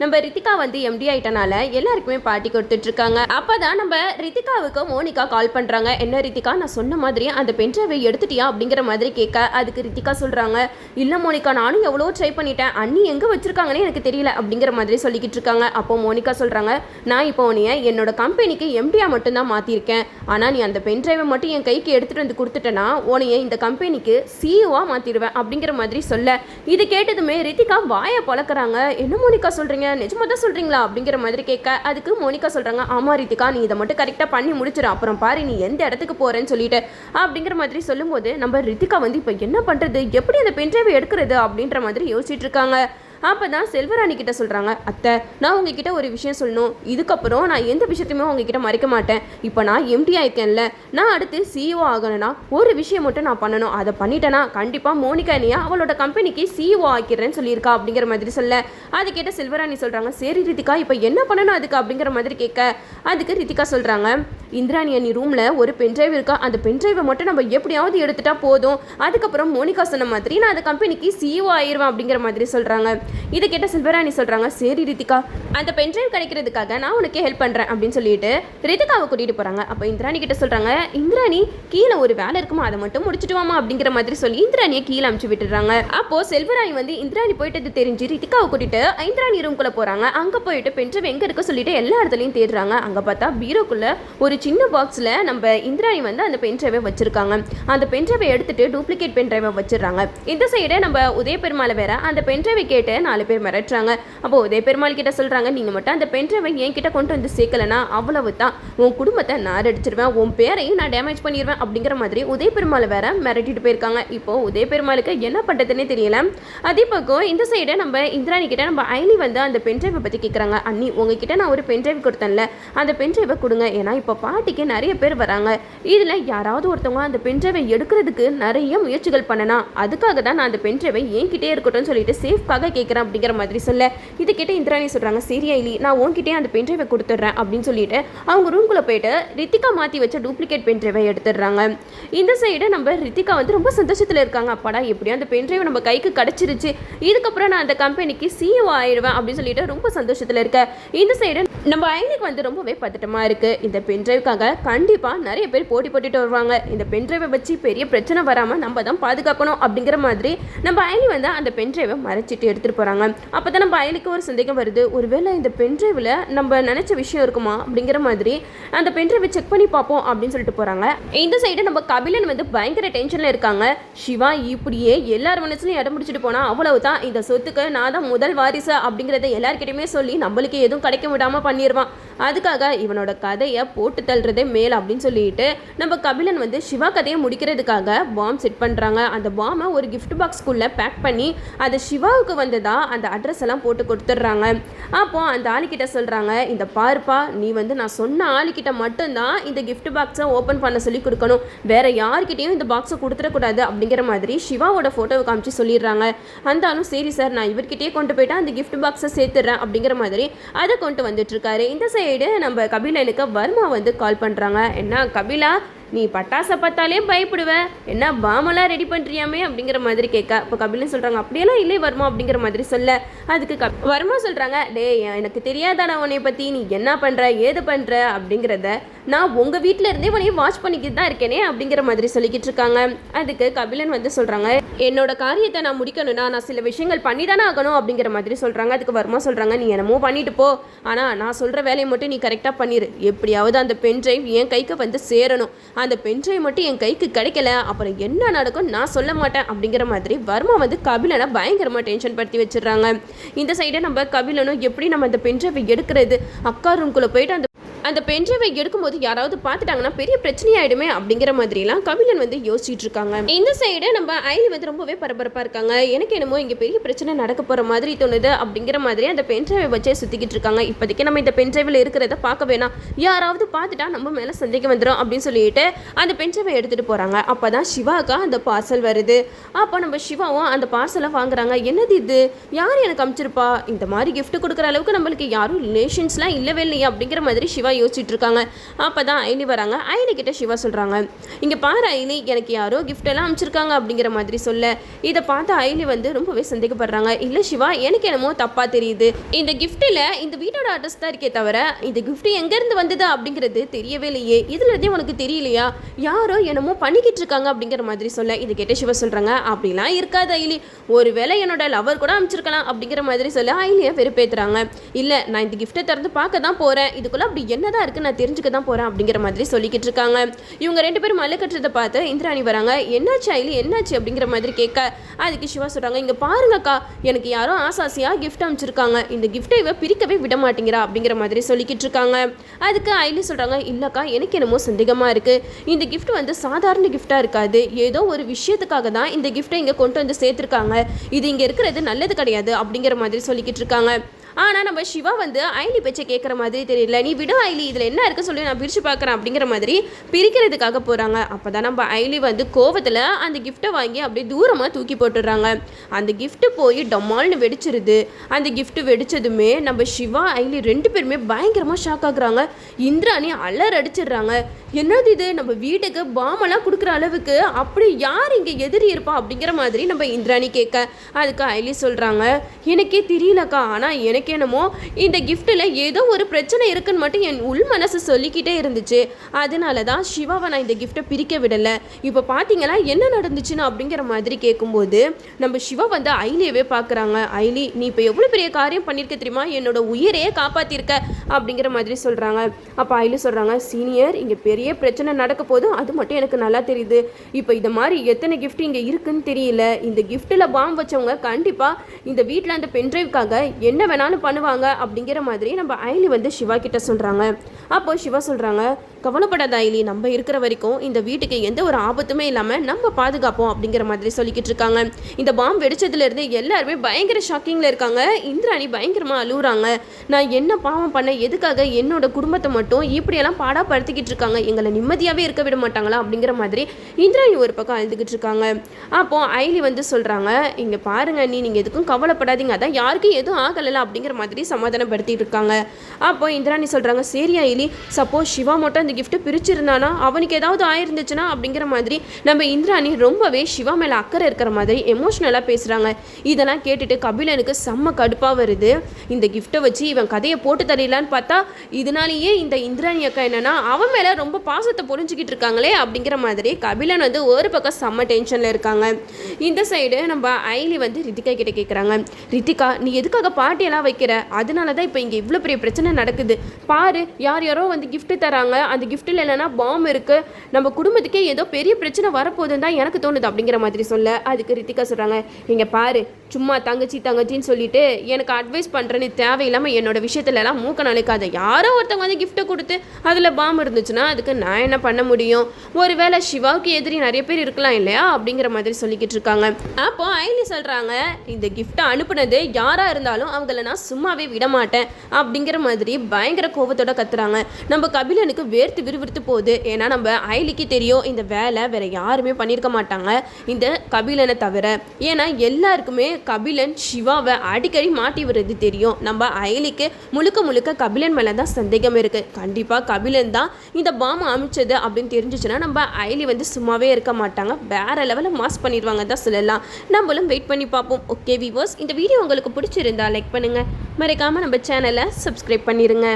நம்ம ரித்திகா வந்து எம்டி ஆயிட்டனால எல்லாருக்குமே பார்ட்டி கொடுத்துட்டு இருக்காங்க அப்பதான் நம்ம ரித்திகாவுக்கு மோனிகா கால் பண்றாங்க. என்ன ரித்திகா நான் சொன்ன மாதிரி அந்த பென்ட்ரைவை எடுத்துட்டியா அப்படிங்கிற மாதிரி கேட்க அதுக்கு ரித்திகா சொல்றாங்க. இல்ல மோனிகா நானும் எவ்வளோ ட்ரை பண்ணிட்டேன். அண்ணி எங்க வச்சிருக்காங்கன்னு எனக்கு தெரியல அப்படிங்கிற மாதிரி சொல்லிக்கிட்டு இருக்காங்க. அப்போ மோனிகா சொல்றாங்க நான் இப்போ உன்னைய என்னோட கம்பெனிக்கு எம்டியா மட்டும்தான் மாத்திருக்கேன். ஆனா நீ அந்த பென்ட்ரைவை மட்டும் என் கைக்கு எடுத்துட்டு வந்து கொடுத்துட்டேன்னா உனைய இந்த கம்பெனிக்கு சிஇஓவா மாத்திடுவேன் அப்படிங்கிற மாதிரி சொல்ல. இது கேட்டதுமே ரித்திகா வாயை பழக்கறாங்க. என்ன மோனிகா சொல்றீங்க நிஜமா தான் சொல்கிறீங்களா அப்படிங்கிற மாதிரி கேட்க அதுக்கு மோனிகா சொல்கிறாங்க ஆமா ரித்திகா நீ இதை மட்டும் கரெக்டாக பண்ணி முடிச்சிடும் அப்புறம் பாரு நீ எந்த இடத்துக்கு போகிறேன்னு சொல்லிட்டு. அப்படிங்கிற மாதிரி சொல்லும்போது நம்ம ரித்திகா வந்து இப்போ என்ன பண்ணுறது எப்படி அந்த பென்ட்ரைவை எடுக்கிறது? அப்படின்ற மாதிரி யோசிச்சுட்டு இருக்காங்க. அப்போ தான் செல்வராணி கிட்ட சொல்கிறாங்க அத்தை நான் உங்ககிட்ட ஒரு விஷயம் சொல்லணும். இதுக்கப்புறம் நான் எந்த விஷயத்தையுமே உங்ககிட்ட மறைக்க மாட்டேன். இப்போ நான் எம்டி ஆயிருக்கேன்ல. நான் அடுத்து சிஇஓ ஆகணும்னா ஒரு விஷயம் மட்டும் நான் பண்ணணும். அதை பண்ணிட்டேன்னா கண்டிப்பாக மோனிகா என்னையா அவளோட கம்பெனிக்கு சிஇஓ ஆக்கிறேன்னு சொல்லியிருக்கா அப்படிங்கிற மாதிரி சொல்ல. அது கேட்ட செல்வராணி சொல்கிறாங்க சரி ரித்திகா இப்போ என்ன பண்ணணும் அதுக்கு? அப்படிங்கிற மாதிரி கேட்க. அதுக்கு ரித்திகா சொல்கிறாங்க இந்திராணி அண்ணி ரூமில் ஒரு பென்ட்ரைவ் இருக்கா? அந்த பென்ட்ரைவை மட்டும் நம்ம எப்படியாவது எடுத்துட்டா போதும். அதுக்கப்புறம் மோனிகா சொன்ன மாதிரி நான் அந்த கம்பெனிக்கு சிஇஓ ஆயிருவேன் அப்படிங்கிற மாதிரி சொல்கிறாங்க இதை கேட்ட செல்வராணி சொல்கிறாங்க சரி ரித்திகா அந்த பென்ட்ரைவ் கிடைக்கிறதுக்காக நான் உனக்கு ஹெல்ப் பண்ணுறேன் அப்படின்னு சொல்லிட்டு ரித்திகாவை கூட்டிகிட்டு போகிறாங்க அப்போ இந்திராணி கிட்ட சொல்கிறாங்க இந்திராணி கீழே ஒரு வேலை இருக்குமா? அதை மட்டும் முடிச்சிட்டு வாமா அப்படிங்கிற மாதிரி சொல்லி இந்திராணியை கீழே அமுச்சு விட்டுறாங்க. அப்போ செல்வராணி வந்து இந்திராணி போயிட்டது தெரிஞ்சு ரித்திகாவை கூட்டிட்டு இந்திராணி ரூம்குள்ளே போகிறாங்க அங்கே போயிட்டு பென்ட்ரைவ் எங்கே இருக்க சொல்லிட்டு எல்லா இடத்துலையும் தேடுறாங்க. அங்கே பார்த்தா பீரோக்குள்ளே ஒரு சின்ன பாக்ஸில் நம்ம இந்திராணி வந்து அந்த பென்ட்ரைவை வச்சுருக்காங்க. அந்த பென்ட்ரைவை எடுத்துட்டு டூப்ளிகேட் பென்ட்ரைவை வச்சிடுறாங்க இந்த சைடு நம்ம உதய பெருமாளை வேற அந்த பென்ட்ரைவை கேட்டு நாலு பேர் மிரட்டுறாங்க. அப்போ உதய பெருமாள் கிட்ட சொல்றாங்க நீங்க மட்டும் அந்த பென்ட்ரைவை என் கிட்ட கொண்டு வந்து சேர்க்கலனா அவ்வளவு தான் உன் குடும்பத்தை நான் அடிச்சிருவேன். உன் பேரையும் நான் டேமேஜ் பண்ணிடுவேன் அப்படிங்கிற மாதிரி உதய பெருமாளை வேற மிரட்டிட்டு போயிருக்காங்க. இப்போ உதய பெருமாளுக்கு என்ன பண்ணுறதுனே தெரியல. அதே பக்கம் இந்த சைடு நம்ம இந்திராணி கிட்ட நம்ம ஐலி வந்து அந்த பென்ட்ரைவை பத்தி கேட்குறாங்க அண்ணி உங்ககிட்ட நான் ஒரு பென்ட்ரைவ் கொடுத்தேன்ல. அந்த பென்ட்ரைவை கொடுங்க. ஏன்னா இப்போ பாட்டிக்கு நிறைய பேர் வராங்க. இதில் யாராவது ஒருத்தவங்க அந்த பென்ட்ரைவை எடுக்கிறதுக்கு நிறைய முயற்சிகள் பண்ணனா அதுக்காக தான் நான் அந்த பென்ட்ரைவை என்கிட்டே இருக்கட்டும்னு சொல்லிட்டு சேஃப்காக கேட்குறேன் அப்படிங்கிற மாதிரி சொல்ல இது கேட்ட இந்திராணி சொல்கிறாங்க சரி ஐலி நான் உன்கிட்டே அந்த பென்ட்ரைவை கொடுத்துட்றேன் அப்படின்னு சொல்லிட்டு அவங்க ரூம்குள்ளே போயிட்டு ரித்திகா மாற்றி வச்ச டூப்ளிகேட் பென்ட்ரைவை எடுத்துடுறாங்க. இந்த சைடு நம்ம ரித்திகா வந்து ரொம்ப சந்தோஷத்தில் இருக்காங்க. அப்பாடா எப்படியும் அந்த பென்ட்ரைவ் நம்ம கைக்கு கிடச்சிருச்சு. இதுக்கப்புறம் நான் அந்த கம்பெனிக்கு சிஇஓ ஆயிடுவேன் அப்படின்னு சொல்லிட்டு ரொம்ப சந்தோஷத்தில் இருக்கேன் இந்த சைடு நம்ம அயனிக்கு வந்து ரொம்பவே பதட்டமாக இருக்குது இந்த பென்ட்ரைவ்க்காக கண்டிப்பாக நிறைய பேர் போட்டி போட்டுட்டு வருவாங்க. இந்த பென்ட்ரைவை வச்சு பெரிய பிரச்சனை வராமல் நம்ம தான் பாதுகாக்கணும் அப்படிங்கிற மாதிரி நம்ம அயனி வந்து அந்த பென்ட்ரைவை மறைச்சிட்டு எடுத்துகிட்டு போகிறாங்க அப்போ தான் நம்ம அயனுக்கு ஒரு சந்தேகம் வருது. ஒருவேளை இந்த பென்ட்ரைவில் நம்ம நினச்ச விஷயம் இருக்குமா அப்படிங்கிற மாதிரி அந்த பென்ட்ரைவை செக் பண்ணி பார்ப்போம் அப்படின்னு சொல்லிட்டு போகிறாங்க இந்த சைடு நம்ம கபிலன் வந்து பயங்கர டென்ஷனில் இருக்காங்க. சிவா இப்படியே எல்லார் மனசுலையும் இடம் பிடிச்சிட்டு போனால் அவ்வளவு தான் இந்த சொத்துக்கு நான் தான் முதல் வாரிசு அப்படிங்கிறத எல்லாருக்கிட்டையுமே சொல்லி நம்மளுக்கு எதுவும் கிடைக்க விடாமல் பண்ணி பண்ணிடுவான் அதுக்காக இவனோட கதையை போட்டு தள்ளுறதே மேல் அப்படின்னு சொல்லிட்டு நம்ம கபிலன் வந்து சிவா கதையை முடிக்கிறதுக்காக பாம் செட் பண்ணுறாங்க அந்த பாமை ஒரு கிஃப்ட் பாக்ஸ்க்குள்ளே பேக் பண்ணி அதை சிவாவுக்கு வந்ததா அந்த அட்ரஸ் எல்லாம் போட்டு கொடுத்துட்றாங்க. அப்போது அந்த ஆளுக்கிட்ட சொல்கிறாங்க இந்த பாருப்பா நீ வந்து நான் சொன்ன ஆளுக்கிட்ட மட்டும்தான் இந்த கிஃப்ட் பாக்ஸை ஓப்பன் பண்ண சொல்லி கொடுக்கணும். வேற யார்கிட்டையும் இந்த பாக்ஸை கொடுத்துடக்கூடாது. அப்படிங்கிற மாதிரி சிவாவோட ஃபோட்டோவை காமிச்சு சொல்லிடுறாங்க. அந்த ஆளும் சரி சார் நான் இவர்கிட்டயே கொண்டு போயிட்டு அந்த கிஃப்ட் பாக்ஸை சேர்த்துடுறேன். அப்படிங்கிற மாதிரி அதை கொண்டு வந்துட்டு இருக்காரு. இந்த சைடு நம்ம கபிலனுக்கு வர்மா வந்து கால் பண்ணுறாங்க என்ன கபிலா நீ பட்டாசை பார்த்தாலே பயப்படுவ. என்ன பாமெல்லாம் ரெடி பண்ணுறியாமே அப்படிங்கிற மாதிரி கேட்க. இப்போ கபிலன் சொல்கிறாங்க அப்படியெல்லாம் இல்லை வர்மா அப்படிங்கிற மாதிரி சொல்ல. அதுக்கு கப் வர்மா சொல்கிறாங்க டேய் எனக்கு தெரியாதாடா உன்னை பற்றி நீ என்ன பண்ணுற ஏது பண்ணுற அப்படிங்கிறத நான் உங்கள் வீட்டில் இருந்தே உன்னைய வாட்ச் பண்ணிக்கிட்டு தான் இருக்கேனே அப்படிங்கிற மாதிரி சொல்லிக்கிட்டு இருக்காங்க. அதுக்கு கபிலன் வந்து சொல்கிறாங்க என்னோட காரியத்தை நான் முடிக்கணும்னா நான் சில விஷயங்கள் பண்ணி தானே ஆகணும் அப்படிங்கிற மாதிரி சொல்கிறாங்க அதுக்கு வருமா சொல்கிறாங்க நீ என்னமோ பண்ணிட்டு போ. ஆனால் நான் சொல்கிற வேலையை மட்டும் நீ கரெக்டாக பண்ணிடு எப்படியாவது அந்த பென் ட்ரைவ் என் கைக்கு வந்து சேரணும். அந்த பென்ட்ரைவ் மட்டும் என் கைக்கு கிடைக்கல அப்புறம் என்ன நடக்கும் நான் சொல்ல மாட்டேன் அப்படிங்கிற மாதிரி வர்மா வந்து கபிலனை பயங்கரமாக டென்ஷன் படுத்தி வச்சிடுறாங்க. இந்த சைடை நம்ம கபிலனும் எப்படி நம்ம அந்த பென்ட்ரைவை எடுக்கிறது? அக்கா ரூம்குள்ளே போயிட்டு அந்த அந்த பென்ட்ரைவை எடுக்கும்போது யாராவது பார்த்துட்டாங்கன்னா பெரிய பிரச்சனையாயிடுமே அப்படிங்கிற மாதிரிலாம் கபிலன் வந்து யோசிச்சுட்டு இருக்காங்க இந்த சைடு நம்ம ஐலி வந்து ரொம்பவே பரபரப்பாக இருக்காங்க. எனக்கு என்னமோ இங்கே பெரிய பிரச்சனை நடக்க போகிற மாதிரி தோணுது அப்படிங்கிற மாதிரி அந்த பென்ட்ரைவை வச்சே சுற்றிக்கிட்டு இருக்காங்க இப்போதைக்கு நம்ம இந்த பென்ட்ரைவில் இருக்கிறத பார்க்க வேணாம். யாராவது பார்த்துட்டா நம்ம மேலே சந்தேகம் வந்துடும் அப்படின்னு சொல்லிட்டு அந்த பென்ட்ரைவை எடுத்துகிட்டு போகிறாங்க அப்போ தான் சிவாக்கா அந்த பார்சல் வருது. அப்போ நம்ம சிவாவும் அந்த பார்சலை வாங்குறாங்க. என்னது இது? யார் எனக்கு அமிச்சிருப்பா? இந்த மாதிரி கிஃப்ட் கொடுக்குற அளவுக்கு நம்மளுக்கு யாரும் ரிலேஷன்ஸ்லாம் இல்லவே இல்லையா அப்படிங்கிற மாதிரி சிவா யோசிச்சுட்டு இருக்காங்க அப்போ தான் அயனி வராங்க. அயனிக்கிட்ட கிட்ட சிவா சொல்கிறாங்க இங்கே பாரு அயனி எனக்கு யாரோ கிஃப்ட் எல்லாம் அமைச்சிருக்காங்க அப்படிங்கிற மாதிரி சொல்ல இதை பார்த்து அயனி வந்து ரொம்பவே சந்தேகப்படுறாங்க. இல்லை சிவா எனக்கு என்னமோ தப்பாக தெரியுது. இந்த கிஃப்ட்டில் இந்த வீட்டோட அட்ரஸ் தான் இருக்கே தவிர இந்த கிஃப்ட் எங்கேருந்து வந்தது? அப்படிங்கிறது தெரியவே இல்லையே. இதுலேருந்தே உனக்கு தெரியலையா? யாரோ என்னமோ பண்ணிக்கிட்டு இருக்காங்க அப்படிங்கிற மாதிரி சொல்ல இது கேட்ட சிவா சொல்கிறாங்க அப்படிலாம் இருக்காது அயலி ஒருவேளை என்னோட லவர் கூட அமைச்சிருக்கலாம் அப்படிங்கிற மாதிரி சொல்ல ஐலியை வெறுப்பேற்றுறாங்க இல்லை நான் இந்த கிஃப்ட்டை திறந்து பார்க்க தான் போகிறேன் இதுக்குள்ளே அப்படி என்னதான் இருக்கு நான் தெரிஞ்சுக்க தான் போகிறேன் அப்படிங்கிற மாதிரி சொல்லிக்கிட்டு இருக்காங்க. இவங்க ரெண்டு பேரும் மலை கட்டுறதை பார்த்து இந்திராணி வராங்க. என்னாச்சு ஐலி? என்னாச்சு அப்படிங்கிற மாதிரி கேட்க அதுக்கு சிவா சொல்கிறாங்க இங்கே பாருங்கக்கா எனக்கு யாரோ ஆசாசியாக கிஃப்ட் அமைச்சிருக்காங்க. இந்த கிஃப்ட்டை இவ பிரிக்கவே விட மாட்டேங்கிறா அப்படிங்கிற மாதிரி சொல்லிக்கிட்டு இருக்காங்க. அதுக்கு ஐலி சொல்கிறாங்க இல்லைக்கா எனக்கு என்னமோ சந்தேகமாக இருக்குது இந்த கிஃப்ட் வந்து சாதாரண கிஃப்டாக இருக்காது. ஏதோ ஒரு விஷயத்துக்காக தான் இந்த கிஃப்ட்டை இங்கே கொண்டு வந்து சேர்த்துருக்காங்க. இது இங்கே இருக்கிறது நல்லது கிடையாது அப்படிங்கிற மாதிரி சொல்லிக்கிட்டு இருக்காங்க. ஆனால் நம்ம சிவா வந்து ஐலி பேச்சை கேட்குற மாதிரி தெரியல. நீ விடு ஐலி இதில் என்ன இருக்கு சொல்லி நான் பிரித்து பார்க்குறேன் அப்படிங்கிற மாதிரி பிரிக்கிறதுக்காக போகிறாங்க அப்போ தான் நம்ம ஐலி வந்து கோவத்தில் அந்த கிஃப்ட்டை வாங்கி அப்படியே தூரமாக தூக்கி போட்டுடுறாங்க. அந்த கிஃப்ட்டு போய் டமால்னு வெடிச்சிருது. அந்த கிஃப்ட்டு வெடிச்சதுமே நம்ம சிவா ஐலி ரெண்டு பேருமே பயங்கரமாக ஷாக் ஆகுறாங்க. இந்திராணி அலர் அடிச்சிடுறாங்க. என்னது இது? நம்ம வீட்டுக்கு பாமெல்லாம் கொடுக்குற அளவுக்கு அப்படி யார் இங்கே எதிரி இருப்பா அப்படிங்கிற மாதிரி நம்ம இந்திராணி கேட்க அதுக்கு ஐலி சொல்கிறாங்க எனக்கே தெரியலக்கா ஆனால் எனக்கு என்னமோ இந்த கிஃப்ட்டில் ஏதோ ஒரு பிரச்சனை இருக்குன்னு மட்டும் என் உள் மனசு சொல்லிக்கிட்டே இருந்துச்சு. அதனால தான் சிவாவை நான் இந்த கிஃப்ட்டை பிரிக்க விடலை. இப்போ பார்த்தீங்களா என்ன நடந்துச்சுன்னு அப்படிங்கிற மாதிரி கேட்கும்போது நம்ம சிவா வந்து ஐலியவே பார்க்குறாங்க ஐலி நீ இப்போ எவ்வளோ பெரிய காரியம் பண்ணியிருக்க தெரியுமா? என்னோட உயிரையே காப்பாற்றிருக்க அப்படிங்கிற மாதிரி சொல்கிறாங்க அப்போ ஐலி சொல்கிறாங்க சீனியர் இங்கே பெரிய பிரச்சனை நடக்க போது அது மட்டும் எனக்கு நல்லா தெரியுது. இப்போ இந்த மாதிரி எத்தனை கிஃப்ட் இங்கே இருக்குன்னு தெரியல. இந்த கிஃப்ட்டில் பாம் வச்சவங்க கண்டிப்பாக இந்த வீட்டில் அந்த பென்ட்ரைவ்க்காக என்ன வேணாலும் பண்ணுவாங்க அப்படிங்கிற மாதிரி நம்ம ஐலி வந்து சிவா கிட்ட சொல்கிறாங்க அப்போ சிவா சொல்கிறாங்க கவலைப்படாத ஐலி நம்ம இருக்கிற வரைக்கும் இந்த வீட்டுக்கு எந்த ஒரு ஆபத்துமே இல்லாமல் நம்ம பாதுகாப்போம் அப்படிங்கிற மாதிரி சொல்லிக்கிட்டு இருக்காங்க. இந்த பாம் வெடிச்சதுலேருந்து எல்லாருமே பயங்கர ஷாக்கிங்கில் இருக்காங்க. இந்திராணி பயங்கரமாக அழுகுறாங்க நான் என்ன பாவம் பண்ண எதுக்காக என்னோட குடும்பத்தை மட்டும் இப்படியெல்லாம் பாடாப்படுத்திக்கிட்டு இருக்காங்க? எங்களை நிம்மதியாகவே இருக்க விட மாட்டாங்களா? அப்படிங்கிற மாதிரி இந்திராணி ஒரு பக்கம் அழுதுகிட்டு இருக்காங்க. அப்போ ஐலி வந்து சொல்கிறாங்க இங்கே பாருங்க நீ நீங்கள் எதுக்கும் கவலைப்படாதீங்க. அதான் யாருக்கும் எதுவும் ஆகலை அப்படிங்கிற மாதிரி சமாதானப்படுத்திட்டு இருக்காங்க. அப்போ இந்திராணி சொல்கிறாங்க சரி ஐலி சப்போஸ் சிவா மட்டும் அந்த கிஃப்ட்டு பிரிச்சிருந்தானா? அவனுக்கு ஏதாவது ஆயிருந்துச்சுன்னா அப்படிங்கிற மாதிரி நம்ம இந்திராணி ரொம்பவே சிவா மேலே அக்கறை இருக்கிற மாதிரி எமோஷ்னலாக பேசுகிறாங்க இதெல்லாம் கேட்டுட்டு கபிலனுக்கு செம்ம கடுப்பாக வருது. இந்த கிஃப்ட்டை வச்சு இவன் கதையை போட்டு தரலான்னு பார்த்தா இதனாலேயே இந்த இந்திராணி அக்கா என்னன்னா அவன் மேலே ரொம்ப பாசத்தை பொழிஞ்சுக்கிட்டு இருக்காங்களே அப்படிங்கிற மாதிரி கபிலன் வந்து ஒரு பக்கம் செம்ம டென்ஷனில் இருக்காங்க. இந்த சைடு நம்ம ஐலி வந்து ரித்திகா கிட்ட கேட்குறாங்க ரித்திகா நீ எதுக்காக பாட்டியெல்லாம் வைக்கிற? அதனால தான் இப்போ இங்கே இவ்வளோ பெரிய பிரச்சனை நடக்குது. பாரு யார் யாரோ வந்து கிஃப்ட்டு தராங்க. அந்த கிஃப்ட்டில் என்னென்னா பாம் இருக்குது நம்ம குடும்பத்துக்கே ஏதோ பெரிய பிரச்சனை வரப்போகுதுன்னு தான் எனக்கு தோணுது அப்படிங்கிற மாதிரி சொல்ல. அதுக்கு ரித்திகா சொல்கிறாங்க இங்கே பாரு சும்மா தங்கச்சி தங்கச்சின்னு சொல்லிட்டு எனக்கு அட்வைஸ் பண்ணுறேன்னு தேவையில்லாமல் என்னோட விஷயத்துலலாம் மூக்க நழைக்காத யாரோ ஒருத்தவங்க வந்து கிஃப்ட்டை கொடுத்து அதில் பாம் இருந்துச்சுன்னா அதுக்கு நான் என்ன பண்ண முடியும்? ஒருவேளை சிவாவுக்கு எதிரி நிறைய பேர் இருக்கலாம் இல்லையா? அப்படிங்கிற மாதிரி சொல்லிக்கிட்டு இருக்காங்க. அப்போ ஐலி சொல்கிறாங்க இந்த கிஃப்ட்டை அனுப்புனது யாராக இருந்தாலும் அவங்கள நான் சும்மாவே விட மாட்டேன் அப்படிங்கிற மாதிரி பயங்கர கோபத்தோட கத்துறாங்க. நம்ம கபிலனுக்கு வேர்த்து விறுவிறுத்து போகுது. ஏன்னா நம்ம ஐலிக்கு தெரியும் இந்த வேலை வேற யாருமே பண்ணியிருக்க மாட்டாங்க. இந்த கபிலனை தவிர. ஏன்னா எல்லாருக்குமே கபிலன் சிவாவை அடிக்கடி மாட்டி விடுறது தெரியும். நம்ம அயலிக்கு முழுக்க முழுக்க கபிலன் மேலே தான் சந்தேகம் இருக்கு. கண்டிப்பாக கபிலன் தான் இந்த பாம்பு அமைச்சது அப்படின்னு தெரிஞ்சிச்சுன்னா நம்ம அயலி வந்து சும்மாவே இருக்க மாட்டாங்க. வேற லெவலில் மாஸ் பண்ணிடுவாங்க தான் சொல்லலாம். நம்மளும் வெயிட் பண்ணி பார்ப்போம். ஓகே விவர்ஸ் இந்த வீடியோ உங்களுக்கு பிடிச்சிருந்தா லைக் பண்ணுங்கள் மறைக்காமல் நம்ம சேனலை சப்ஸ்கிரைப் பண்ணிடுங்க